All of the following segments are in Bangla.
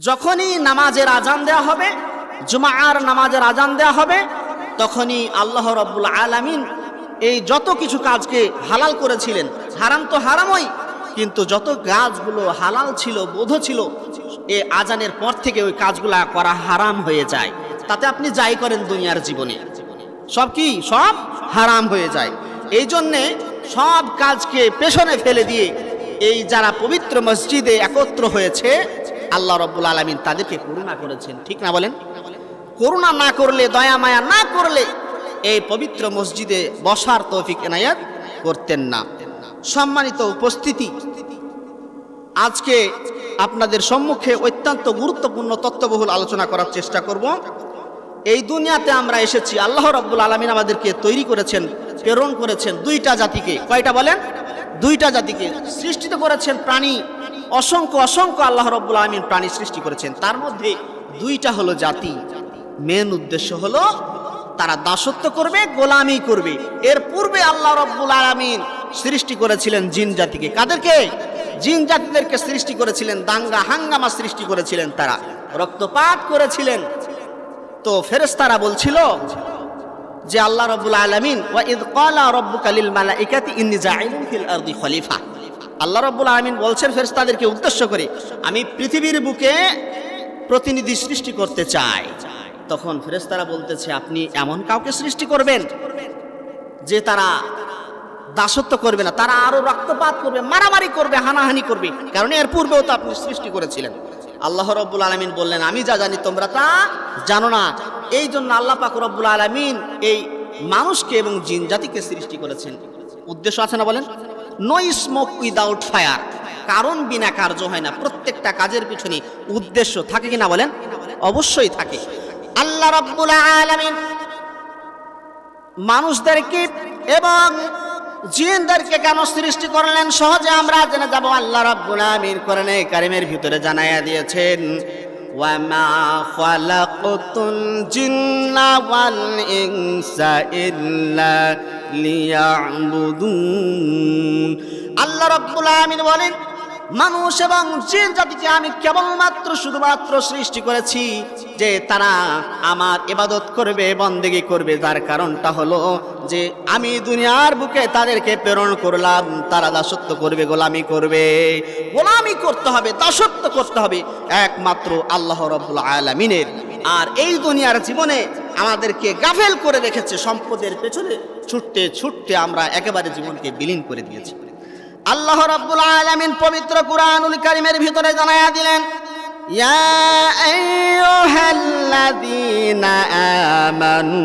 যখনই নামাজের আজান দেওয়া হবে, জুমার নামাজের আজান দেওয়া হবে, তখনই আল্লাহ রব্বুল আলামিন এই যত কিছু কাজকে হালাল করেছিলেন, হারাম তো হারামই, কিন্তু যত কাজগুলো হালাল ছিল, বোধ ছিল, এ আজানের পর থেকে ওই কাজগুলা করা হারাম হয়ে যায়। তাতে আপনি যাই করেন দুনিয়ার জীবনে। সব কি? সব হারাম হয়ে যায়। এই জন্যে সব কাজকে পেছনে ফেলে দিয়ে এই যারা পবিত্র মসজিদে একত্র হয়েছে আল্লাহ রব্বুল আলমিন তাদেরকে করুণা করেছেন, ঠিক না বলেন? করুণা না করলে, দয়া মায়া না করলে এই পবিত্র মসজিদে বসার তৌফিক এনায়াত করতেন না। সম্মানিত উপস্থিতি, আজকে আপনাদের সম্মুখে অত্যন্ত গুরুত্বপূর্ণ তত্ত্ববহুল আলোচনা করার চেষ্টা করব। এই দুনিয়াতে আমরা এসেছি, আল্লাহ রব্বুল আলমিন আমাদেরকে তৈরি করেছেন, প্রেরণ করেছেন দুইটা জাতিকে। কয়টা বলেন? দুইটা জাতিকে। সৃষ্টিত করেছেন প্রাণী অসংখ্য অসংখ্য আল্লাহ রব্বুল আলমিন প্রাণী সৃষ্টি করেছেন। তার মধ্যে দুইটা হলো জাতি। মেন উদ্দেশ্য হলো তারা দাসত্ব করবে, গোলামি করবে। এর পূর্বে আল্লাহ রব্বুল আলমিন সৃষ্টি করেছিলেন জিন জাতিকে। কাদেরকে? জিন জাতিদেরকে সৃষ্টি করেছিলেন, দাঙ্গা, হাঙ্গামা সৃষ্টি করেছিলেন তারা। রক্তপাত করেছিলেন। তো ফেরেশতারা বলছিল যে আল্লাহ রব্বুল আলামিন, ওয়া ইদ ক্বালা রাব্বুকা লিল মালাইকাতি ইন্নী জাইলুন ফিল আরদি খলিফা। আল্লাহ রব্বুল আলামিন বলছেন, ফেরেশতাদেরকে উদ্দেশ্য করে, আমি পৃথিবীর বুকে প্রতিনিধি সৃষ্টি করতে চাই। তখন ফেরেশতারা বলতেছে, আপনি এমন কাউকে সৃষ্টি করবেন যে তারা দাসত্ব করবে না, তারা আরও রক্তপাত করবে, মারামারি করবে, হানাহানি করবে। কারণ এর পূর্বেও তো আপনি সৃষ্টি করেছিলেন। আল্লাহ রব্বুল আলমিন বললেন, আমি যা জানি তোমরা তা জানো না। এই জন্য আল্লাহ পাক রব্বুল আলমিন এই মানুষকে এবং জিন জাতিকে সৃষ্টি করেছেন। উদ্দেশ্য আছে না বলেন? নো স্মোক উইদাউট ফায়ার কারণ বিনা কার্য হয় না। প্রত্যেকটা কাজের পিছনে উদ্দেশ্য থাকে কিনা বলেন? অবশ্যই থাকে। আল্লাহ রব্বুল আলমিন মানুষদেরকে এবং জিনদেরকে কেন সৃষ্টি করলেন? সহজে আমরা জেনে যাব। আল্লাহ রাব্বুল আমিন কোরআনে কারিমের ভিতরে জানাইয়া দিয়েছেন খালাকতুল জিন্না ওয়াল ইনসা ইল্লা লিয়াবুদুন আল্লাহ রাব্বুল আমিন বলেন মানুষ এবং জিন জাতিকে আমি কেবলমাত্র শুধুমাত্র সৃষ্টি করেছি যে তারা আমার ইবাদত করবে, বন্দেগি করবে। যার কারণটা হলো যে আমি দুনিয়ার বুকে তাদেরকে প্রেরণ করলাম, তারা দাসত্ব করবে, গোলামি করবে। গোলামি করতে হবে, দাসত্ব করতে হবে, একমাত্র আল্লাহ রব্বুল আলমিনের। আর এই দুনিয়ার জীবনে আমাদেরকে গাফেল করে রেখেছে, সম্পদের পেছনে ছুটতে ছুটতে আমরা একেবারে জীবনকে বিলীন করে দিয়েছি। আল্লাহ রাব্বুল আলামিন পবিত্র কুরআনুল কারীমের ভিতরে জানায়া দিলেন, ইয়া আইয়ুহাল্লাযীনা আমানু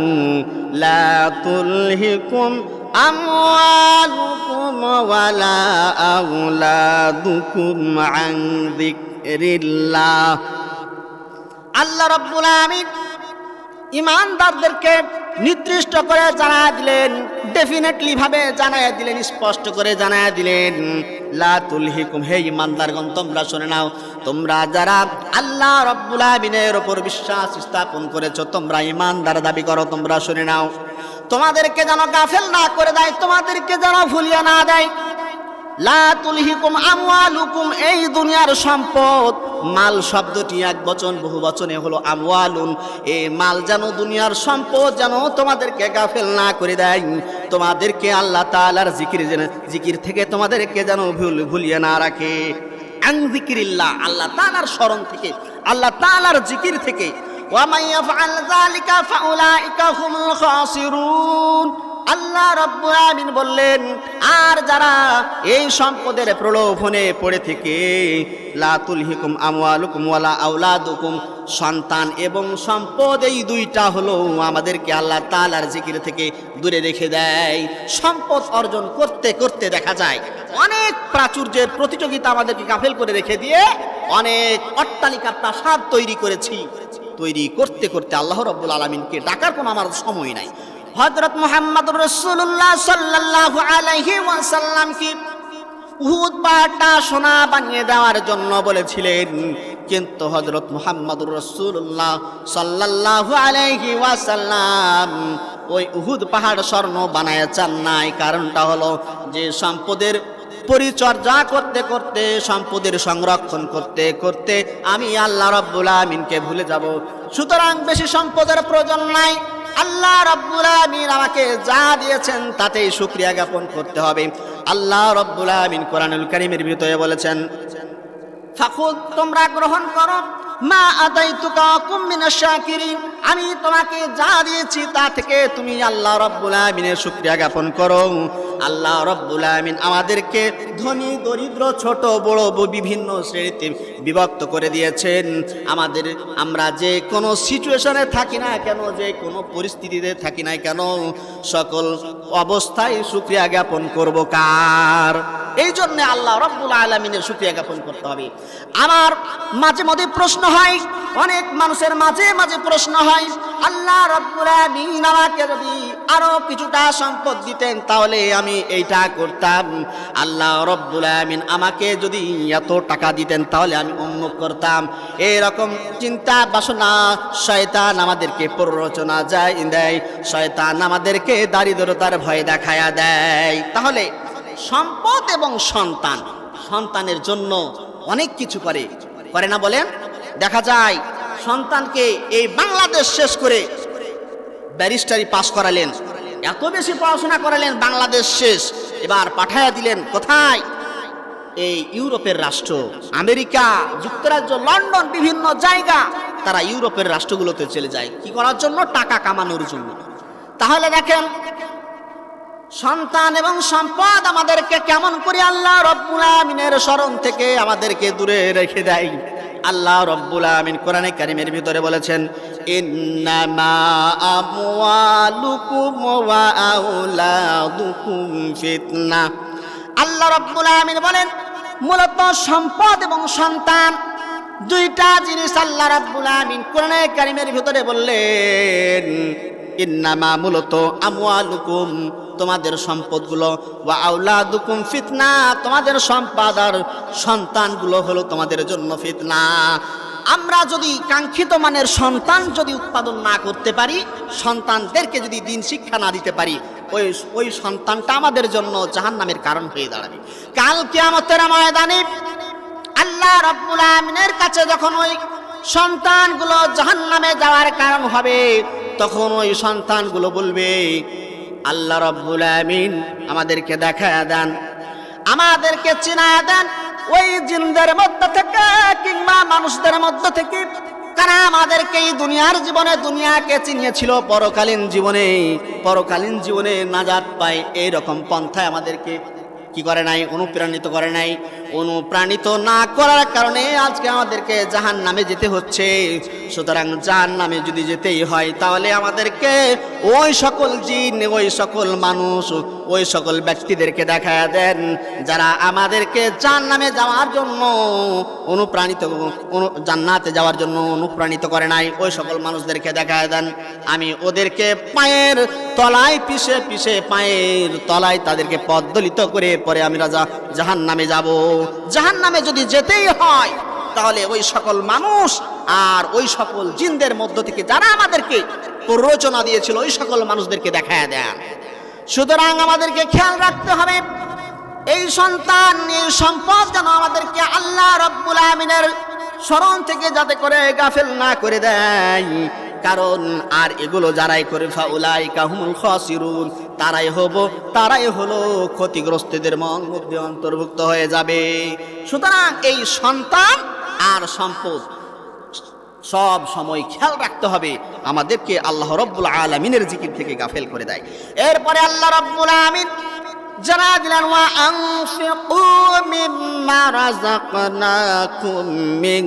লা তুলহিকুম আমওয়ালুকুম ওয়ালা আওলাদুকুম আন যিকরিল্লাহ। আল্লাহ রাব্বুল আলামিন ইমানদারদেরকে নির্দিষ্ট করে জানা দিলেন ডেফিনেটলি ভাবে জানায়া দিলেন, স্পষ্ট করে জানায়া দিলেন। লা তুলহিকুম, হে ইমানদারগণ, তোমরা শুনে নাও, তোমরা যারা আল্লাহ রব্বুল আমিনের উপর বিশ্বাস স্থাপন করেছ, তোমরা ইমানদার দাবি করো, তোমরা শুনে নাও। তোমাদেরকে যেন গাফেল না করে দেয়, তোমাদেরকে যেন ভুলিয়ে না দেয় লা তুলহিকুম আমওয়ালুকুম, এই দুনিয়ার সম্পদ। মাল শব্দটি এক বচন, বহু বচনে হলো আমওয়ালুন। এই মাল যেন দুনিয়ার সম্পদ, যেন তোমাদেরকে গাফেল না করে দেয়। তোমাদেরকে আল্লাহ তাআলার জিকির যেন, জিকির থেকে তোমাদেরকে যেন ভুল ভুলিয়ে না রাখে। আন জিকিরিল্লাহ আল্লাহ তাআলার স্মরণ থেকে, আল্লাহ তাআলার জিকির থেকে। ওয়ামাই ইয়াফআল যালিকা, ফাউলাইকা হুমুল খাসিরুন। আল্লাহ রব্বুল বললেন, আর যারা এই সম্পদের প্রলোভনে পড়ে থেকে, লা তুলহিকুম আমওয়ালুকুম ওয়ালা আওলাদুকুম, সন্তান এবং সম্পদ এই দুইটা হলো আমাদেরকে আল্লাহ তাআলার জিকির থেকে দূরে রেখে দেয়। সম্পদ অর্জন করতে করতে দেখা যায়, অনেক প্রাচুর্যের প্রতিযোগিতা আমাদেরকে গাফেল করে রেখে দিয়ে অনেক অট্টালিকা প্রাসাদ তৈরি করেছি। তৈরি করতে করতে আল্লাহ রব্বুল আলমিনকে ডাকার কোনো আমার সময় নাই। হজরত মোহাম্মদ রসুল্লাহ সাল্লাহ আলাইহি ওয়াসাল্লাম কি উহুদ পাহাড়টা সোনা বানিয়ে দেওয়ার জন্য বলেছিলেন। কিন্তু হজরত মোহাম্মদ রসুল্লাহ সাল্লাহ আলাইহি ওয়াসাল্লাম ওই উহুদ পাহাড় স্বর্ণ বানায় চান নাই। কারণটা হলো যে সম্পদের পরিচর্যা করতে করতে, সম্পদের সংরক্ষণ করতে করতে আমি আল্লাহ রব্বুল আমিনকে ভুলে যাব। সুতরাং বেশি সম্পদের প্রয়োজন নাই। আল্লাহ রব্বুল আমিন আমাকে যা দিয়েছেন তাতেই শুক্রিয়া জ্ঞাপন করতে হবে। আল্লাহ রব্বুল আমিন কোরআনুল কারীমের ভিতরে বলেছেন ফাকুদ তোমরা গ্রহণ করো। মা আদাই শাকিরিন। আমি তোমাকে যা দিয়েছি তা থেকে তুমি আল্লাহ রব্বুল আমিনের শুকরিয়া জ্ঞাপন করো। আল্লাহ রব্বুল আমিন আমাদেরকে ধনী, দরিদ্র, ছোট, বড় বিভিন্ন শ্রেণীতে বিভক্ত করে দিয়েছেন। আমাদের, আমরা যে কোনো সিচুয়েশনে থাকি না কেন, যে কোনো পরিস্থিতিতে থাকি না কেন, সকল অবস্থায় শুক্রিয়া জ্ঞাপন করব কার? এই জন্য আল্লাহ রব্বুল আলমিনের শুক্রিয়া জ্ঞাপন করতে হবে। আমার মাঝে মধ্যে প্রশ্ন হয়, অনেক মানুষের মাঝে মাঝে প্রশ্ন হয়, আল্লাহ রব্বুল আমিন আমাকে যদি আরও কিছুটা সম্পদ দিতেন, তাহলে আমি এইটা করতাম, আল্লাহ রব্বুল আমিন আমাকে যদি এত টাকা দিতেন তাহলে আমি অমুক করতাম। এরকম চিন্তা বাসনা শয়তান আমাদেরকে প্ররোচনা যায়, দেয়। শয়তান আমাদেরকে দারিদ্রতার ভয় দেখায়া দেয়। তাহলে সম্পদ এবং সন্তান, সন্তানের জন্য অনেক কিছু করে। করে না বলেন? দেখা যায়, সন্তানকে এই বাংলাদেশ শেষ করে ব্যারিস্টারি পাশ করালেন। এত বেশি পড়াশোনা করালেন বাংলাদেশ শেষ। এবার পাঠায়া দিলেন কোথায়? এই ইউরোপের রাষ্ট্র। আমেরিকা, যুক্তরাজ্য, লন্ডন, বিভিন্ন জায়গা। তারা ইউরোপের রাষ্ট্রগুলোতে চলে যায়। কি করার জন্য? টাকা কামানোর জন্য। তাহলে দেখেন, সন্তান এবং সম্পদ আমাদেরকে কেমন করে আল্লাহ রব্বুল আমিনের স্মরণ থেকে আমাদেরকে দূরে রেখে দেয়। আল্লাহ রব্বুল আমিন কোরআনে কারিমের ভিতরে বলেছেন, ইন্নামা আল্লাহ রব্বুল আমিন বলেন, মূলত সম্পদ এবং সন্তান দুইটা জিনিস আল্লাহ রাব্বুল আমিন কোরআনে কারিমের ভিতরে বললেন, ইন্নামা মূলত আমওয়ালুকুম তোমাদের সম্পদগুলো, ওয়া আউলাদুকুম ফিতনা, তোমাদের সম্পদ আর সন্তানগুলো হলো তোমাদের জন্য ফিতনা। আমরা যদি কাঙ্ক্ষিত মানের সন্তান যদি উৎপাদন না করতে পারি, সন্তানদেরকে যদি দিন শিক্ষা না দিতে পারি, ওই ওই সন্তানটা আমাদের জন্য জাহান্নামের কারণ হয়ে দাঁড়াবে। কাল কিয়ামতের ময়দানে আল্লাহ রব্বুল আমিনের কাছে যখন ওই সন্তানগুলো জাহান্নামে যাওয়ার কারণ হবে, তখন ওই সন্তানগুলো বলবে আল্লাহ রব্বুল আমিন আমাদেরকে দেখা দেন। আমাদেরকে চিনা দেন ওই জিনদের মধ্য থেকে কিংবা মানুষদের মধ্য থেকে। কারণ আমাদেরকে এই দুনিয়ার জীবনে দুনিয়াকে চিনিয়েছিল পরকালীন জীবনে। পরকালীন জীবনে নাজাত পায় এইরকম পন্থায় আমাদেরকে কি করে নাই, অনুপ্রাণিত করে নাই। অনুপ্রাণিত না করার কারণে আজকে আমাদেরকে জাহান নামে যেতে হচ্ছে। সুতরাং জাহান নামে যদি যেতেই হয়, তাহলে আমাদেরকে ওই সকল জিন, ওই সকল মানুষ, ওই সকল ব্যক্তিদেরকে দেখা দেন, যারা আমাদেরকে জাহান নামে যাওয়ার জন্য অনুপ্রাণিত, অনু- জান্নাতে যাওয়ার জন্য অনুপ্রাণিত করে নাই, ওই সকল মানুষদেরকে দেখা দেন। আমি ওদেরকে পায়ের তলায় পিষে পিষে পায়ের তলায় তাদেরকে পদ্দলিত করে পরে আমি রাজা জাহান নামে যাব। জাহান নামে যদি যেতেই হয়, তাহলে ওই সকল মানুষ আর ওই সকল জিনদের মধ্য থেকে যারা আমাদেরকে প্ররোচনা দিয়েছিল, ওই সকল মানুষদেরকে দেখায় দেন। সুতরাং আমাদেরকে খেয়াল রাখতে হবে, এই সন্তান, এই সম্পদ যেন আমাদেরকে আল্লাহ রব্বুল আমিনের স্মরণ থেকে যাতে করে গাফেল না করে দেয়। কারণ আর এগুলো যারাই করে ফাউলাই কাহুমুল খাসিরুন। তারাই হব, তারাই হলো ক্ষতিগ্রস্তদের মন মধ্যে অন্তর্ভুক্ত হয়ে যাবে। সুতরাং এই সন্তান আর সম্পদ সব সময় খেয়াল রাখতে হবে। আমাদেরকে আল্লাহ রব্বুল আলমিনের জিকির থেকে গাফেল করে দেয়। এরপরে আল্লাহ রব্বুল আমিন জানা দিলেন, ওয়া আনফিকু মিম্মা রাযাকনাকুম মিন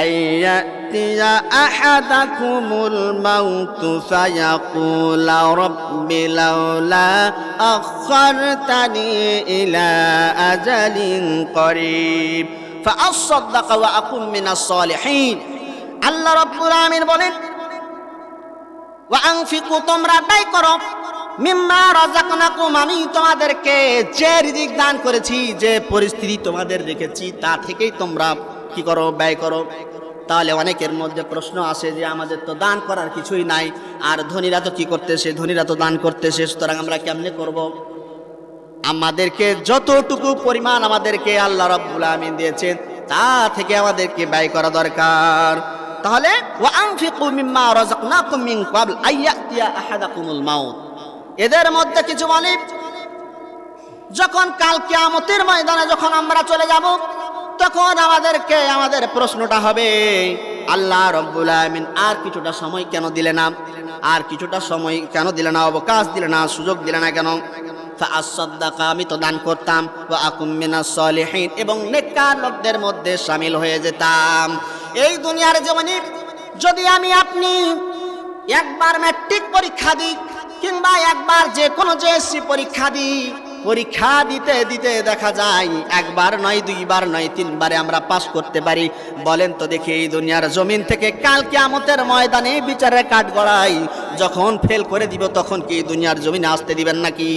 أن يأتي أحدكم الموت فيقول رب لولا أخرتني إلى أجل قريب فأصدق وأكن من الصالحين আল্লাহ রব্বুল আমিন বলেন ওয়াংফিকু তোমরা ব্যয় করো মিম্মা রাজাকনাকুম আমি তোমাদেরকে যে রিজিক দান করেছি যে পরিস্থিতি তোমাদের রেখেছি তা থেকেই তোমরা কি করো ব্যয় করো তাহলে অনেকের মধ্যে প্রশ্ন আসে যে আমাদের তো দান করার কিছুই নাই, আর ধনীরা তো কি করতেছে? ধনীরা তো দান করতেছে, সুতরাং আমরা কেমনে করব? আমাদেরকে যতটুকু পরিমাণ আমাদেরকে আল্লাহ রাব্বুল আমিন দিয়েছেন, তা থেকে আমাদেরকে ব্যয় করা দরকার। তাহলে মিন এদের মধ্যে কিছু বলি যখন কাল কিয়ামতের ময়দানে যখন আমরা চলে যাব তখন আমাদেরকে আমাদের প্রশ্নটা হবে, আল্লাহ রব্বুল আমিন আর কিছুটা সময় কেন দিলে না? আর কিছুটা সময় কেন দিলে না? অবকাশ দিলে না? সুযোগ দিলে না কেন? আমি তো দান করতাম। ওয়া আকুম মিনাস এবং নেককার লোকদের মধ্যে শামিল হয়ে যেতাম। এই দুনিয়ার জীবনে যদি আমি আপনি একবার ম্যাট্রিক পরীক্ষা দিই, কিংবা একবার যে কোনো জেএসসি পরীক্ষা দিই পরীক্ষা দিতে দিতে দেখা যায়, একবার নয়, দুইবার নয়, তিনবারে আমরা পাস করতে পারি। বলেন তো দেখি এই দুনিয়ার জমিন থেকে কাল কিয়ামতের ময়দানে বিচারের কাঠ গড়াই, যখন ফেল করে দিব তখন কি দুনিয়ার জমিনে আসতে দিবেন নাকি?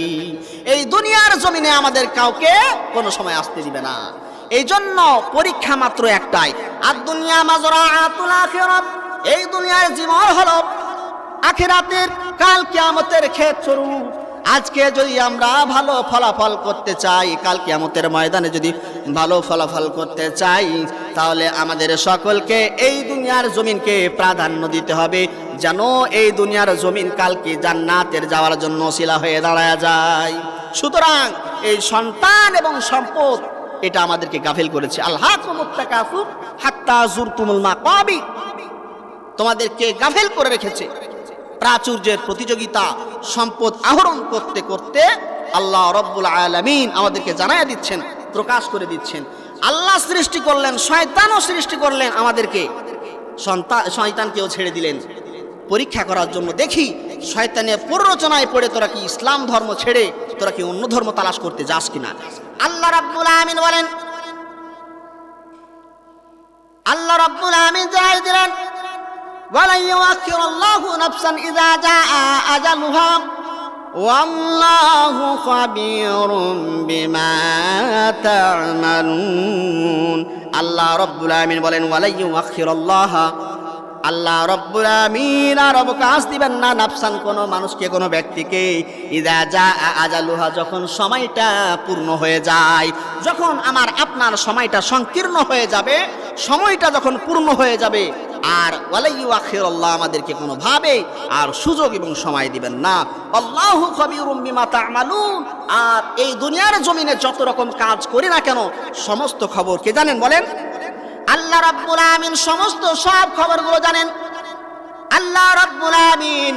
এই দুনিয়ার জমিনে আমাদের কাউকে কোনো সময় আসতে দিবে না। এই জন্য পরীক্ষা মাত্র একটাই আর দুনিয়া মাজরা এই দুনিয়ার জীবন হলো আখেরাতের কাল কিয়ামতের ক্ষেত স্বরূপ আজকে যদি আমরা ভালো ফলাফল করতে চাই, কাল কিয়ামতের ময়দানে যদি ভালো ফলাফল করতে চাই, তাহলে আমাদের সকলকে এই দুনিয়ার জমিনকে প্রাধান্য দিতে হবে, যেন এই দুনিয়ার জমিন কালকে জান্নাতের যাওয়ার জন্য শিলা হয়ে দাঁড়ায় যায়। সুতরাং এই সন্তান এবং সম্পদ এটা আমাদেরকে গাফিল করেছে। আল্লাহ তোমাদেরকে গাফিল করে রেখেছে। প্রাচুর্যের প্রতিযোগিতা, সম্পদ আহরণ করতে করতে আল্লাহ রব্বুল আলামিন আমাদেরকে জানাইয়া দিচ্ছেন, প্রকাশ করে দিচ্ছেন। আল্লাহ সৃষ্টি করলেন, শয়তানও সৃষ্টি করলেন আমাদেরকে। সন্তান শয়তানকেও ছেড়ে দিলেন। পরীক্ষা করার জন্য দেখি শয়তানের প্ররোচনায় পড়ে তোরা কি ইসলাম ধর্ম ছেড়ে তোরা কি অন্য ধর্ম তালাশ করতে যাস কিনা? আল্লাহ রাব্বুল আমিন বলেন, আল্লাহ রাব্বুল আমিন জানাই দিলেন ولن يؤخر الله نفسا إذا جاء أجلها والله خبير بما تعملون আল্লাহ রব্বুল আমিন বলেন ওয়ালাই ইউআখির আল্লাহ আল্লাহ রব্বুল আমিন আর অবকাশ দিবেন না নাফসান কোনো মানুষকে কোনো ব্যক্তিকে ইদা যা আজালুহা যখন সময়টা পূর্ণ হয়ে যায় যখন আমার আপনার সময়টা সংকীর্ণ হয়ে যাবে সময়টা যখন পূর্ণ হয়ে যাবে আর ওয়ালাইয়ু আল্লাহ আমাদেরকে কোনোভাবে আর সুযোগ এবং সময় দিবেন না। আল্লাহ কবিরুম বিমা তা'মালুন। আর এই দুনিয়ার জমিনে যত রকম কাজ করি না কেন, সমস্ত খবর কে জানেন বলেন? আল্লাহ রাব্বুল আমিন সমস্ত সব খবরগুলো জানেন। আল্লাহ রাব্বুল আমিন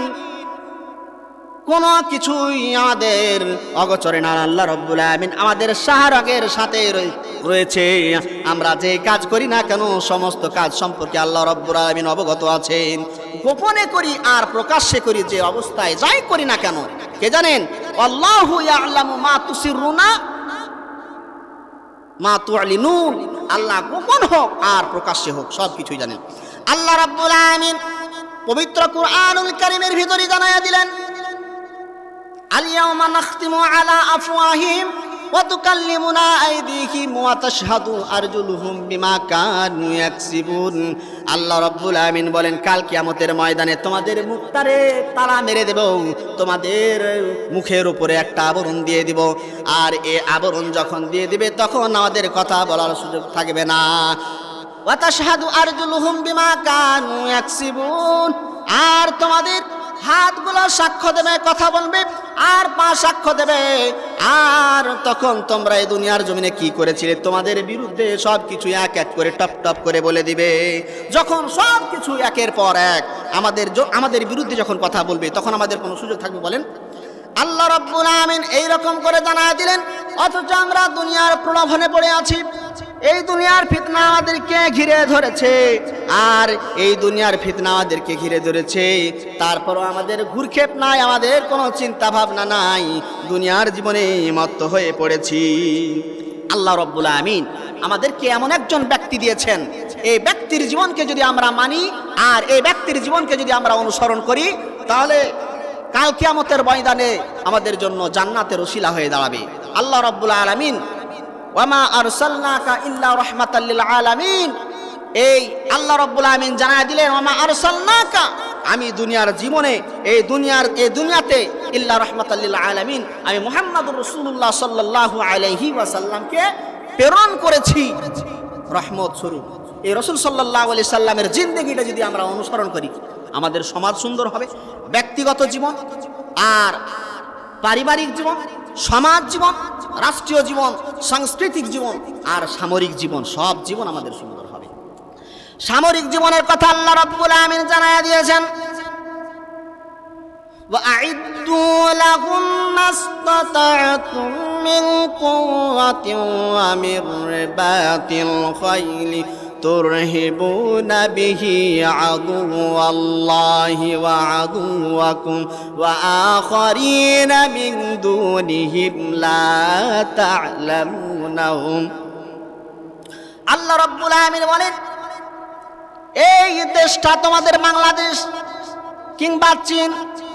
কোনো কিছুই আমাদের অগচরে না, আল্লাহ রব্বুল আমিন আমাদের সাহারগের সাথে রয়ে- রয়েছে। আমরা যে কাজ করি না কেন, সমস্ত কাজ সম্পর্কে আল্লাহ রব্বুল আমিন অবগত আছেন। গোপনে করি আর প্রকাশ্যে করি যে অবস্থায় যাই করি না কেন। কে জানেন? আল্লাহু ইয়ালামু মা তুসিরুনা, মা তুআলিনুন। আল্লাহ গোপন হোক আর প্রকাশ্যে হোক সব কিছুই জানেন। আল্লাহ রাব্বুল আমিন পবিত্র কুরআনুল কারীমের ভিতরে জানায়া দিলেন اليوم نختم على أفواههم وتكلمنا أيديهم وتشهد أرجلهم بما كانوا يكسبون আল্লাহ রব্বুল আমিন বলেন কাল কিয়ামতের ময়দানে তোমাদের মুখটারে তারা মেরে দেব তোমাদের মুখের উপরে একটা আবরণ দিয়ে দিব আর এ আবরণ যখন দিয়ে দিবে তখন আমাদের কথা বলার সুযোগ থাকবে না ওয়াতাশহাদু আরজুলুহুম বিমা কানু ইয়াকসিবুন আর তোমাদের হাতগুলো সাক্ষ্য দেবে, কথা বলবে, আর পা সাক্ষ্য দেবে। আর তখন তোমরা এই দুনিয়ার জমিনে কি করেছিলে? তোমাদের বিরুদ্ধে সব কিছু এক এক করে টপ টপ করে বলে দিবে। যখন সব কিছু একের পর এক আমাদের আমাদের বিরুদ্ধে যখন কথা বলবে, তখন আমাদের কোনো সুযোগ থাকবে বলেন? আল্লাহ রব্বুল আমিন এই রকম করে জানায় দিলেন, অথচ আমরা দুনিয়ার প্রলোভনে পড়ে আছি। এই দুনিয়ার ফিতনা আমাদেরকে ঘিরে ধরেছে। আর এই দুনিয়ার ফিতনা আমাদেরকে ঘিরে ধরেছে। তারপরও আমাদের ঘুরক্ষেপ নাই, আমাদের কোনো চিন্তা ভাবনা নাই। দুনিয়ার জীবনে মত্ত হয়ে পড়েছি। আল্লাহ রব্বুল আমিন আমাদেরকে এমন একজন ব্যক্তি দিয়েছেন, এই ব্যক্তির জীবনকে যদি আমরা মানি আর এই ব্যক্তির জীবনকে যদি আমরা অনুসরণ করি, তাহলে কাল কিয়ামতের ময়দানে আমাদের জন্য জান্নাতের ওসিলা হয়ে দাঁড়াবে। আল্লাহ রব্বুল আলামিন ওয়ামা আরসালনাকা ইল্লা রাহমাতাল লিল আলামিন। এই আল্লাহ রব্বুল আমিন জানায় দিলেন ওয়ামা আরসালনাকা? আমি দুনিয়ার জীবনে, এই দুনিয়ার, এই দুনিয়াতে ইল্লা রহমতাল্লিল আলামিন, আমি মোহাম্মদুর রসুল্লাহ সাল্লাহ আলাইহি ওয়াসাল্লামকে প্রেরণ করেছি। রহমত স্বরূপ। এই রসুল সাল্লাহ আলি সাল্লামের জিন্দগিটা যদি আমরা অনুসরণ করি, আমাদের সমাজ সুন্দর হবে, ব্যক্তিগত জীবন, আর পারিবারিক জীবন, সমাজ জীবন, রাষ্ট্রীয় জীবন, সাংস্কৃতিক জীবন, আর সামরিক জীবন, সব জীবন আমাদের সুন্দর। সামরিক জীবনের কথা আল্লাহ রব্বুল আমিন জানায় দিয়েছেন وأعدوا لهم ما استطعتم من قوة ومن رباط الخيل ترهبون به عدو الله وعدوكم وآخرين من دونهم لا تعلمونهم আল্লাহ রব্বুল আমিন বলেন এই দেশটা তোমাদের বাংলাদেশ, কিংবা চীন,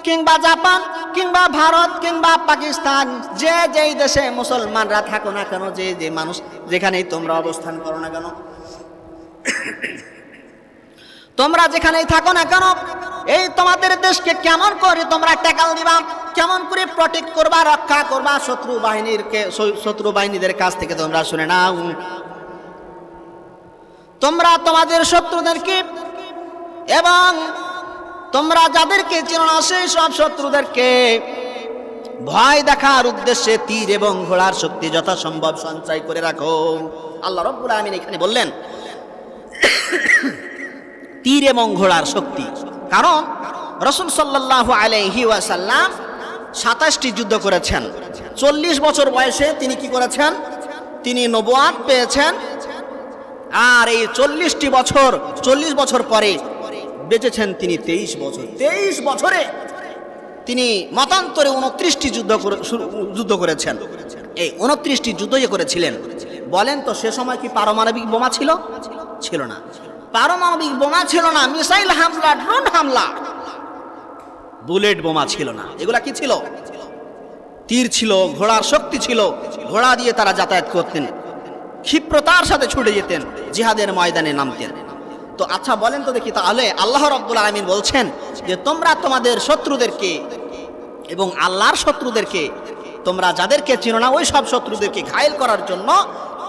কিংবা জাপান, কিংবা ভারত, কিংবা পাকিস্তান, যে যেই দেশে মুসলমানরা থাকো না কেন, যে যে মানুষ যেখানেই তোমরা অবস্থান করো না কেন, তোমরা যেখানেই থাকো না কেন, এই তোমাদের দেশকে কেমন করে তোমরা ট্যাকাল দিবা, কেমন করে প্রটেক্ট করবা, রক্ষা করবা শত্রু বাহিনীর শত্রু বাহিনীদের কাছ থেকে তোমরা শুনে নাও। তোমরা তোমাদের শত্রুদেরকে এবং তোমরা যাদেরকে চেনো না, সেই সব শত্রুদেরকে ভয় দেখার উদ্দেশ্যে তীর এবং ঘোড়ার শক্তি যথাসম্ভব সঞ্চয় করে রাখো। আল্লাহ রব্বুল আমিন এখানে বললেন, তীর এবং ঘোড়ার শক্তি। কারণ রসুল সাল্লাহ আলাইহি ওয়াসাল্লাম সাতাশটি যুদ্ধ করেছেন। চল্লিশ বছর বয়সে তিনি কি করেছেন? তিনি নবাদ পেয়েছেন আর এই চল্লিশটি বছর, চল্লিশ বছর পরে বেঁচেছেন তিনি তেইশ বছর। তেইশ বছরে তিনি মতান্তরে উনত্রিশটি যুদ্ধ যুদ্ধ করেছেন। এই উনত্রিশটি যুদ্ধ যে করেছিলেন, বলেন তো সে সময় কি পারমাণবিক বোমা ছিল? ছিল না। পারমাণবিক বোমা ছিল না, মিসাইল হামলা, ড্রোন হামলা। বুলেট বোমা ছিল না। এগুলা কি ছিল? তীর ছিল, ঘোড়ার শক্তি ছিল। ঘোড়া দিয়ে তারা যাতায়াত করতেন। ক্ষিপ্রতার সাথে ছুটে যেতেন, জিহাদের ময়দানে নামতেন। তো আচ্ছা বলেন তো দেখি তাহলে, আল্লাহ রব্বুল আলমিন বলছেন যে, তোমরা তোমাদের শত্রুদেরকে এবং আল্লাহর শত্রুদেরকে, তোমরা যাদেরকে চিনো না, ওই সব শত্রুদেরকে ঘায়েল করার জন্য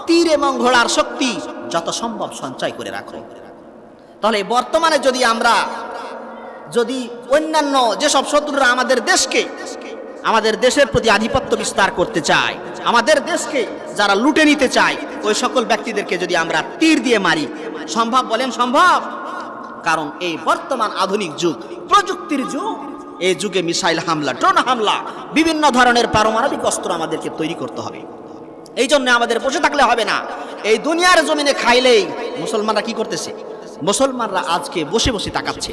তীর এবং ঘোড়ার শক্তি যত সম্ভব সঞ্চয় করে রাখো। তাহলে বর্তমানে যদি আমরা, যদি অন্যান্য যেসব শত্রুরা আমাদের দেশকে আমাদের দেশের প্রতি আধিপত্য বিস্তার করতে চায়। আমাদের দেশকে যারা লুটে নিতে চায়, ওই সকল ব্যক্তিদেরকে যদি আমরা তীর দিয়ে মারি, সম্ভব বলেন সম্ভব? কারণ এই বর্তমান আধুনিক যুগ, প্রযুক্তির যুগ, এই যুগে মিসাইল হামলা, ড্রোন হামলা, বিভিন্ন ধরনের পারমাণবিক অস্ত্র আমাদেরকে তৈরি করতে হবে। এই জন্য আমাদের বসে থাকলে হবে না। এই দুনিয়ার জমিনে খাইলেই মুসলমানরা কি করতেছে? মুসলমানরা আজকে বসে বসে তাকাচ্ছে।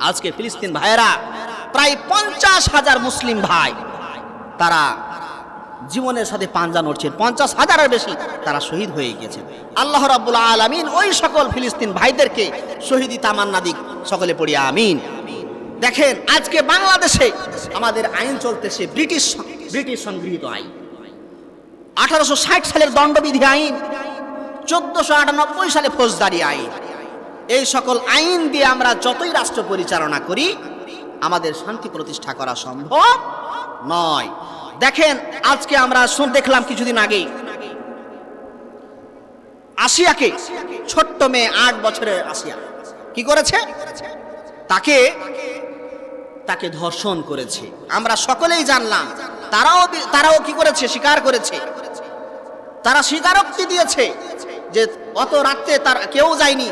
আজকে ফিলিস্তিন ভাইয়েরা প্রায় পঞ্চাশ হাজার মুসলিম ভাই, তারা জীবনের সাথে পাঞ্জা নড়ছে। পঞ্চাশ হাজারের বেশি তারা শহীদ হয়ে গেছে আল্লাহ রাব্বুল আলামিন ওই সকল ফিলিস্তিন ভাইদেরকে শহীদি তামান্না দিক, সকলে পড়ি আমিন। দেখেন, আজকে বাংলাদেশে আমাদের আইন চলতেছে ব্রিটিশ ব্রিটিশ সংগৃহীত আইন। আঠারোশো ষাট সালের দণ্ডবিধি আইন, চোদ্দশো আটানব্বই সালে ফৌজদারি আইন। এই সকল আইন দিয়ে আমরা যতই রাষ্ট্র পরিচালনা করি আমাদের শান্তি প্রতিষ্ঠা করা সম্ভব নয়। দেখেন, আজকে আমরা শুন দেখলাম কিছুদিন আগেই আসিয়াকে, ছোট্ট মেয়ে, আট বছরের আসিয়া। কি করেছে? তাকে তাকে ধর্ষণ করেছে। আমরা সকলেই জানলাম, তারাও তারাও কি করেছে? স্বীকার করেছে। তারা স্বীকারোক্তি দিয়েছে যে অত রাত্রে তার কেউ যায়নি,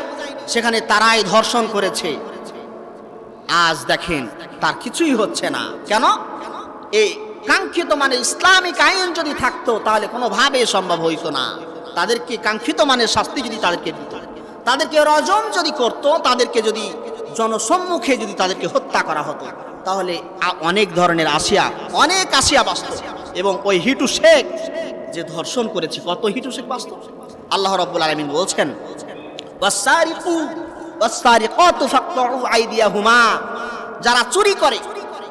সেখানে তারাই ধর্ষণ করেছে। আজ দেখেন, তার কিছুই হচ্ছে না। কেন? এই কাঙ্ক্ষিত মানে ইসলামিক আইন যদি থাকতো, তাহলে কোনোভাবে সম্ভব হইতো না। তাদেরকে কাঙ্ক্ষিত মানের শাস্তি যদি তাদেরকে দিত। তাদেরকে রজম যদি করত, তাদেরকে যদি জনসম্মুখে যদি তাদেরকে হত্যা করা হতো, তাহলে অনেক ধরনের আসিয়া, অনেক আসিয়া বাঁচত। এবং ওই হিটু শেখ যে ধর্ষণ করেছে, কত হিটু শেখ বাঁচত? আল্লাহ রব্বুল আলমিন বলছেন যারা চুরি করে,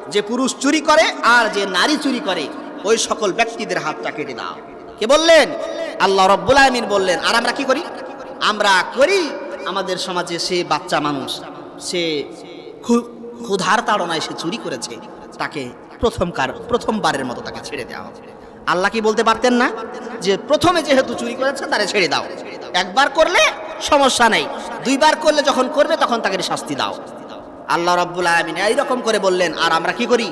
যে পুরুষ চুরি করে আর যে নারী চুরি করে, ওই সকল ব্যক্তিদের হাতটা কেটে দাও। কে বললেন? আল্লাহ রব্বুল আমিন বললেন, আর আমরা কি করি? আমরা করি আমাদের সমাজে সে বাচ্চা মানুষ, সে ক্ষু- ক্ষুধার তাড়নায় সে চুরি করেছে, তাকে প্রথম কার, প্রথমবারের মতো তাকে ছেড়ে দেওয়া আল্লাহ কি বলতে পারতেন না? যে প্রথমে যেহেতু চুরি করেছে, তারে ছেড়ে দাও। একবার করলে সমস্যা নেই। দুইবার করলে যখন করবে, তখন তাকে শাস্তি দাও। আল্লাহ রব্বুল আলমিন এইরকম করে বললেন, আর আমরা কি করি?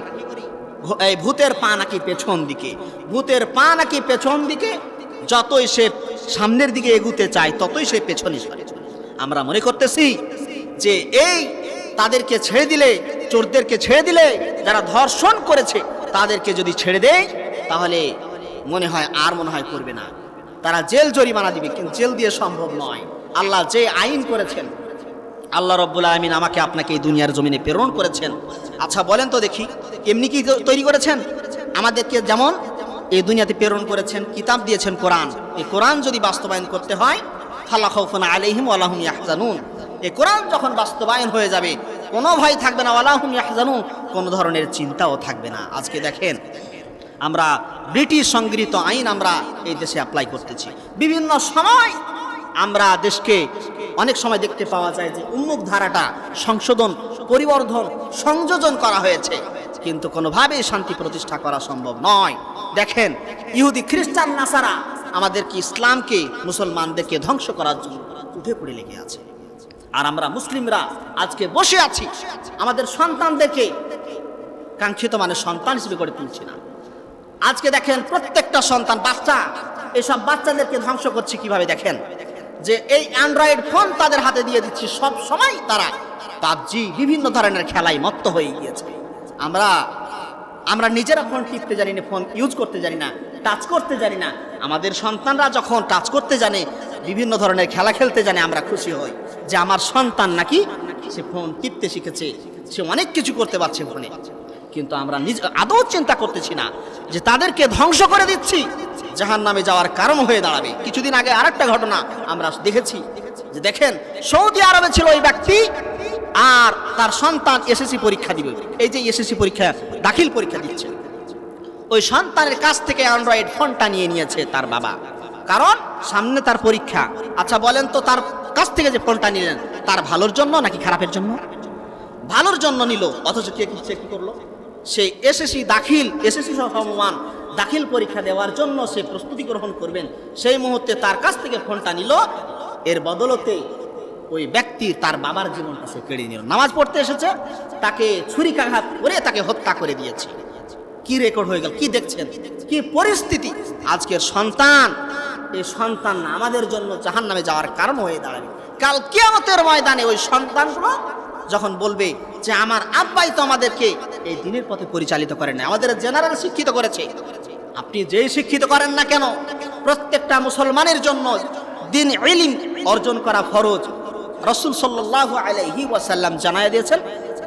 এই ভূতের পা নাকি পেছন দিকে। ভূতের পা নাকি পেছন দিকে, যতই সে সামনের দিকে এগুতে চায়, ততই সে পেছনে সরে আমরা মনে করতেছি যে এই তাদেরকে ছেড়ে দিলে, চোরদেরকে ছেড়ে দিলে, যারা ধর্ষণ করেছে, তাদেরকে যদি ছেড়ে দেয়, তাহলে মনে হয় আর মনে হয় করবে না। তারা জেল জরিমানা দিবে, কিন্তু জেল দিয়ে সম্ভব নয়। আল্লাহ যে আইন করেছেন, আল্লাহ রব্বুল আলমিন আমাকে আপনাকে এই দুনিয়ার জমিনে প্রেরণ করেছেন। আচ্ছা বলেন তো দেখি, এমনি কি তৈরি করেছেন? আমাদেরকে যেমন এই দুনিয়াতে প্রেরণ করেছেন, কিতাব দিয়েছেন কোরআন। এই কোরআন যদি বাস্তবায়ন করতে হয়, ফালা খৌফুন আলাইহিম আলাহুম ইয়াহজানুন। এই কোরআন যখন বাস্তবায়ন হয়ে যাবে, কোনো ভয় থাকবে না আলাহুম ইয়াহজানুন। কোনো ধরনের চিন্তাও থাকবে না। আজকে দেখেন আমরা ব্রিটিশ সংগৃহীত আইন আমরা এই দেশে অ্যাপ্লাই করতেছি। বিভিন্ন সময় আমরা দেশকে অনেক সময় দেখতে পাওয়া যায় যে উন্মুখ ধারাটা সংশোধন, পরিবর্ধন, সংযোজন করা হয়েছে। কিন্তু কোনোভাবেই শান্তি প্রতিষ্ঠা করা সম্ভব নয়। দেখেন, ইহুদি, খ্রিস্টান, নাসারা আমাদেরকে ইসলামকে, মুসলমানদেরকে ধ্বংস করার জন্য উঠে পড়ে লেগে আছে। আর আমরা মুসলিমরা আজকে বসে আছি। আমাদের সন্তানদেরকে কাঙ্ক্ষিত মানে সন্তান হিসেবে গড়ে তুলছি না। আজকে দেখেন প্রত্যেকটা সন্তান, বাচ্চা, এসব বাচ্চাদেরকে ধ্বংস করছে কীভাবে দেখেন? যে এই অ্যান্ড্রয়েড ফোন তাদের হাতে দিয়ে দিচ্ছি, সব সময় তারা পাবজি, বিভিন্ন ধরনের খেলায় মত্ত হয়ে গিয়েছে। আমরা আমরা নিজেরা ফোন টিপতে জানি না ফোন ইউজ করতে জানি না টাচ করতে জানি না। আমাদের সন্তানরা যখন টাচ করতে জানে, বিভিন্ন ধরনের খেলা খেলতে জানে, আমরা খুশি হই যে আমার সন্তান নাকি সে ফোন টিপতে শিখেছে, সে অনেক কিছু করতে পারছে ফোনে কিন্তু আমরা নিজ আদৌ চিন্তা করতেছি না যে তাদেরকে ধ্বংস করে দিচ্ছি। জাহান নামে যাওয়ার কারণ হয়ে দাঁড়াবে। কিছুদিন আগে আরেকটা ঘটনা আমরা দেখেছি যে দেখেন, সৌদি আরবে ছিল ওই ব্যক্তি আর তার সন্তান এসএসসি পরীক্ষা দিবে। এই যে এসএসসি পরীক্ষা, দাখিল পরীক্ষা দিচ্ছে। ওই সন্তানের কাছ থেকে অ্যান্ড্রয়েড ফোনটা নিয়ে নিয়েছে তার বাবা। কারণ সামনে তার পরীক্ষা। আচ্ছা বলেন তো তার কাছ থেকে যে ফোনটা নিলেন, তার ভালোর জন্য নাকি খারাপের জন্য? ভালোর জন্য নিল, অথচ কে কি করল? সে এসএসসি দাখিল এসএসসি সমমান দাখিল পরীক্ষা দেওয়ার জন্য সে প্রস্তুতি গ্রহণ করবেন। সেই মুহূর্তে তার কাছ থেকে ফোনটা নিল। এর বদলতে ওই ব্যক্তি তার বাবার জীবনটা সে কেড়ে নিল। নামাজ পড়তে এসেছে, তাকে ছুরিকাঘাত করে তাকে হত্যা করে দিয়েছে। কি রেকর্ড হয়ে গেল, কি দেখছেন? কি পরিস্থিতি? আজকের সন্তান, এই সন্তান আমাদের জন্য জাহান নামে যাওয়ার কারণ হয়ে দাঁড়াবে। কাল কিয়ামতের ময়দানে ওই সন্তানগুলো যখন বলবে যে আমার আব্বাই তো আমাদেরকে এই দিনের পথে পরিচালিত করেন না আমাদের জেনারেল শিক্ষিত করেছে। আপনি যেই শিক্ষিত করেন না কেন, প্রত্যেকটা মুসলমানের জন্য দিন ইলিম অর্জন করা ফরজ। রসুল সাল্লাহ আলাইহি ওয়াসাল্লাম জানায় দিয়েছেন,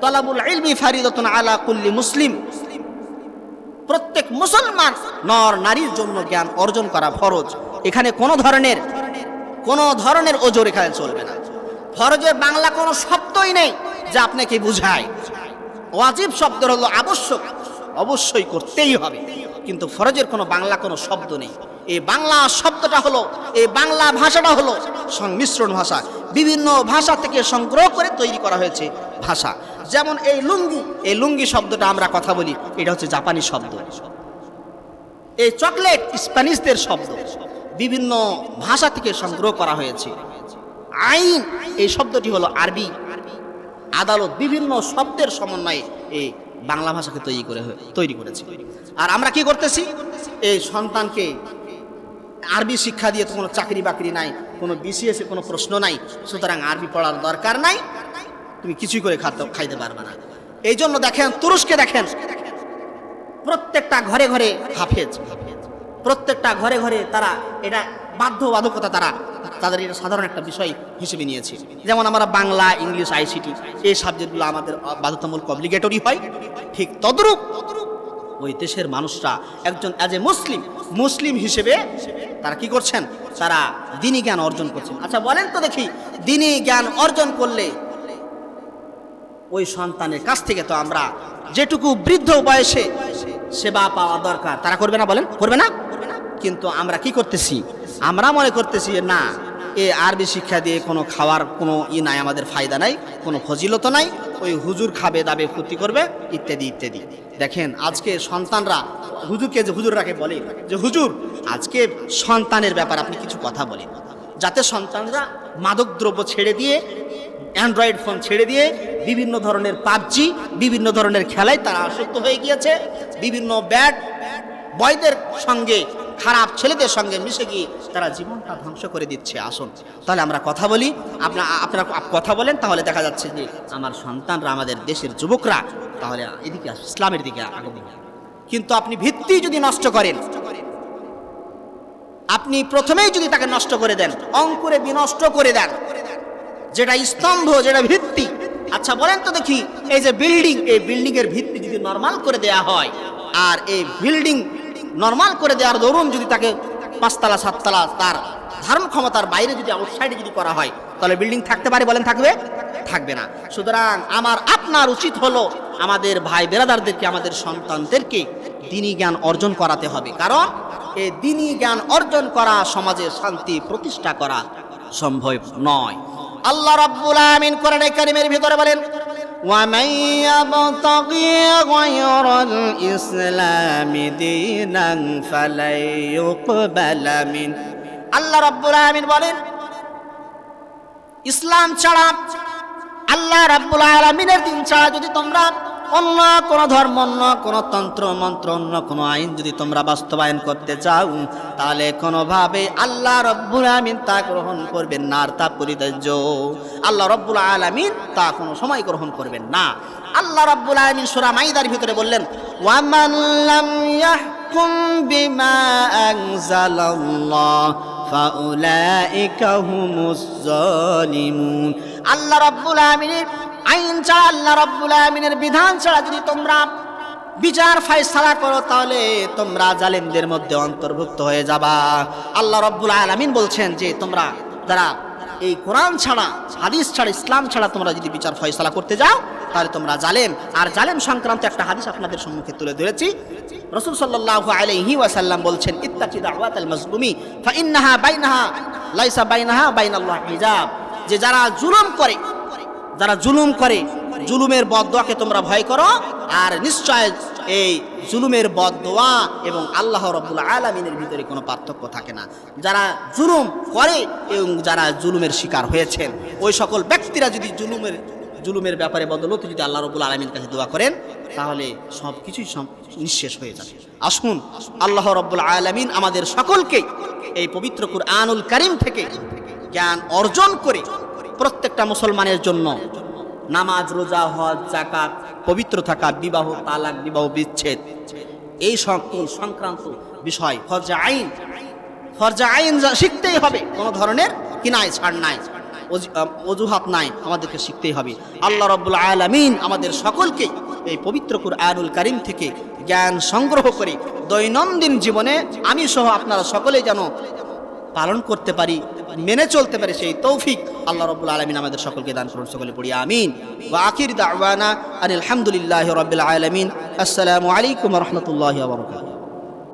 তলাবুল ইলমি ফারিদতুন আলা কুল্লি মুসলিম। প্রত্যেক মুসলমান নর নারীর জন্য জ্ঞান অর্জন করা ফরজ। এখানে কোনো ধরনের কোনো ধরনের ওজোর এখানে চলবে না। ফরজের বাংলা কোনো শব্দই নেই। যা আপনাকে বুঝায়। ওয়াজিব শব্দ হলো আবশ্যক। অবশ্যই করতেই হবে। কিন্তু ফরজের কোনো বাংলা কোনো শব্দ নেই। এই বাংলা শব্দটা হলো, এই বাংলা ভাষাটা হলো সংমিশ্রণ ভাষা। বিভিন্ন ভাষা থেকে সংগ্রহ করে তৈরি করা হয়েছে ভাষা। যেমন এই লুঙ্গি এই লুঙ্গি শব্দটা আমরা কথা বলি। এটা হচ্ছে জাপানি শব্দ। এই চকলেট স্প্যানিশদের শব্দ। বিভিন্ন ভাষা থেকে সংগ্রহ করা হয়েছে। আইন, এই শব্দটি হলো আরবি। আদালত বিভিন্ন শব্দের সমন্বয়ে এই বাংলা ভাষাকে তৈরি করে তৈরি করেছে। আর আমরা কি করতেছি? এই সন্তানকে আরবি শিক্ষা দিয়ে তো কোনো চাকরি বাকরি নাই, কোনো বিসিএসে কোনো প্রশ্ন নাই, সুতরাং আরবি পড়ার দরকার নাই। তুমি কিছুই করে খাতে খাইতে পারবে না। এই জন্য দেখেন, তুরস্কে দেখেন, প্রত্যেকটা ঘরে ঘরে হাফেজ। প্রত্যেকটা ঘরে ঘরে তারা এটা বাধ্যবাধকতা তারা তাদের এটা সাধারণ একটা বিষয় হিসেবে নিয়েছে। যেমন আমরা বাংলা, ইংলিশ, আইসিটি এই সাবজেক্টগুলো আমাদের বাধ্যতামূলক অব্লিগেটরি হয়। ঠিক তদ্রূপ ওই দেশের মানুষরা একজন অ্যাজ এ মুসলিম মুসলিম হিসেবে তারা কি করছেন? তারা দিনী জ্ঞান অর্জন করছেন। আচ্ছা বলেন তো দেখি, দিনী জ্ঞান অর্জন করলে ওই সন্তানের কাছ থেকে তো আমরা যেটুকু বৃদ্ধ বয়সে সেবা পাওয়া দরকার। তারা করবে না বলেন? করবে না? কিন্তু আমরা কি করতেছি? আমরা মনে করতেছি না, এ আরবি শিক্ষা দিয়ে কোনো খাওয়ার কোনো ই নাই, আমাদের ফায়দা নাই, কোনো ফজিলত নাই, ওই হুজুর খাবে, দাবে ফুর্তি করবে, ইত্যাদি ইত্যাদি। দেখেন, আজকে সন্তানরা, হুজুরকে যে হুজুররাকে বলে, যে হুজুর, আজকে সন্তানের ব্যাপার আপনি কিছু কথা বলেন। যাতে সন্তানরা মাদকদ্রব্য ছেড়ে দিয়ে, অ্যান্ড্রয়েড ফোন ছেড়ে দিয়ে, বিভিন্ন ধরনের পাবজি, বিভিন্ন ধরনের খেলায় তারা আসক্ত হয়ে গিয়েছে, বিভিন্ন ব্যাট, বয়দের সঙ্গে খারাপ ছেলেদের সঙ্গে মিশে গিয়ে তারা জীবনটা ধ্বংস করে দিচ্ছে, আসুন। তাহলে আমরা কথা বলি। আপনার আপনারা কথা বলেন, তাহলে দেখা যাচ্ছে যে আমার সন্তানরা আমাদের দেশের যুবকরা, তাহলে এদিকে ইসলামের দিকে আগামী কিন্তু আপনি ভিত্তি যদি নষ্ট করেন, আপনি প্রথমেই যদি তাকে নষ্ট করে দেন, অঙ্কুরে বিনষ্ট করে দেন, যেটা স্তম্ভ, যেটা ভিত্তি। আচ্ছা বলেন তো দেখি, এই যে বিল্ডিং এই বিল্ডিং এর ভিত্তি যদি নর্মাল করে দেয়া হয়, আর এই বিল্ডিং নর্মাল করে দেওয়ার দরুন যদি তাকে পাঁচতলা, সাততলা তার ধারণ ক্ষমতার বাইরে যদি আউটসাইডে যদি করা হয়, তাহলে বিল্ডিং থাকতে পারে বলেন থাকবে? থাকবে না। সুতরাং আমার, আপনার উচিত হলো আমাদের ভাই বেরাদারদেরকে, আমাদের সন্তানদেরকে দিনী জ্ঞান অর্জন করাতে হবে। কারণ এই দিনী জ্ঞান অর্জন করা সমাজে শান্তি প্রতিষ্ঠা করা সম্ভব নয়। আল্লাহ রাব্বুল আমিন কোরআনে কারিমের ভিতরে বলেন ومن يبتغي غير الإسلام دينا فلن يقبل منه আল্লাহ রাব্বুল আমিন বলেন ইসলাম ছাড়া আল্লাহ রাব্বুল আলামিনের দিন ছাড়া যদি তোমরা অন্য কোন ধর্ম, অন্য কোন তন্ত্র, মন্ত্র, অন্য কোন আইন যদি তোমরা বাস্তবায়ন করতে চাও, তাহলে কোনোভাবে আল্লাহ রব্বুল আলামিন তা গ্রহণ করবেন না আর তা পরিত্যাজ্য। আল্লাহ রব্বুল আলামিন তা কোনো সময় গ্রহণ করবেন না। আল্লাহ রব্বুল আলামিন সূরা মাইদার ভিতরে বললেন, ওয়ামান লাম ইয়াহকুম বিমা আনজালাল্লাহ, ফাউলাইকা হুমুজ জালিমুন। আল্লাহ রব্বুল আলামিনের আইন ছাড়া আল্লাহ রাব্বুল আলামিনের বিধান ছাড়া যদি তোমরা বিচার ফায়সালা করো, তাহলে তোমরা জালিমদের মধ্যে অন্তর্ভুক্ত হয়ে যাবা। আল্লাহ রাব্বুল আলামিন বলছেন যে, তোমরা যারা এই কোরআন ছাড়া, হাদিস ছাড়া, ইসলাম ছাড়া তোমরা যদি বিচার ফয়সালা করতে যাও, তাহলে তোমরা জালেম। আর জালেম সংক্রান্ত একটা হাদিস আপনাদের সম্মুখে তুলে ধরেছি। রসুল সাল্লাল্লাহু আলাইহি ওয়াসাল্লাম বলছেন, ইত্তাকি দাওয়াতাল মাজলুমি ফা ইন্নাহা বাইনাহা লাইসা বাইনাহা বাইনাল্লাহ হিজাব। যে যারা জুলুম করে যারা জুলুম করে, জুলুমের বদদোয়াকে তোমরা ভয় করো, আর নিশ্চয় এই জুলুমের বদদোয়া এবং আল্লাহ রব্বুল আলমিনের ভিতরে কোনো পার্থক্য থাকে না। যারা জুলুম করে এবং যারা জুলুমের শিকার হয়েছেন ওই সকল ব্যক্তিরা যদি জুলুমের জুলুমের ব্যাপারে বদলত যদি আল্লাহ রব্বুল আলমীর কাছে দোয়া করেন, তাহলে সব কিছুই নিঃশেষ হয়ে যাবে। আসুন, আল্লাহ রব্বুল আলমিন আমাদের সকলকে এই পবিত্র কুরআনুল করিম থেকে জ্ঞান অর্জন করে প্রত্যেকটা মুসলমানের জন্য নামাজ, রোজা, হজ জাকাত পবিত্র থাকা, বিবাহ, তালাক, বিবাহ, বিচ্ছেদ। এই সংক্রান্ত বিষয়, ফরজা আইন। ফরজা আইন শিখতেই হবে। কোনো ধরনের কিনায়, ছাড় নাই। অজুহাত নাই। আমাদেরকে শিখতেই হবে। আল্লাহ রব্বুল আলমিন আমাদের সকলকে এই পবিত্র কুরআনুল কারিম থেকে জ্ঞান সংগ্রহ করে দৈনন্দিন জীবনে আমি সহ আপনারা সকলেই যেন পালন করতে পারি, মেনে চলতে পারি, সেই তৌফিক আল্লাহ রবুল আলমিন আমাদের সকলকে দান করুন, সকলে পড়ি, আমিন। বা আখির দাওয়ানা আনিল হামদুলিল্লাহি রবিল আলমিন। আসসালামু আলাইকুম রহমতুল্লাহ বারাকাতুহু।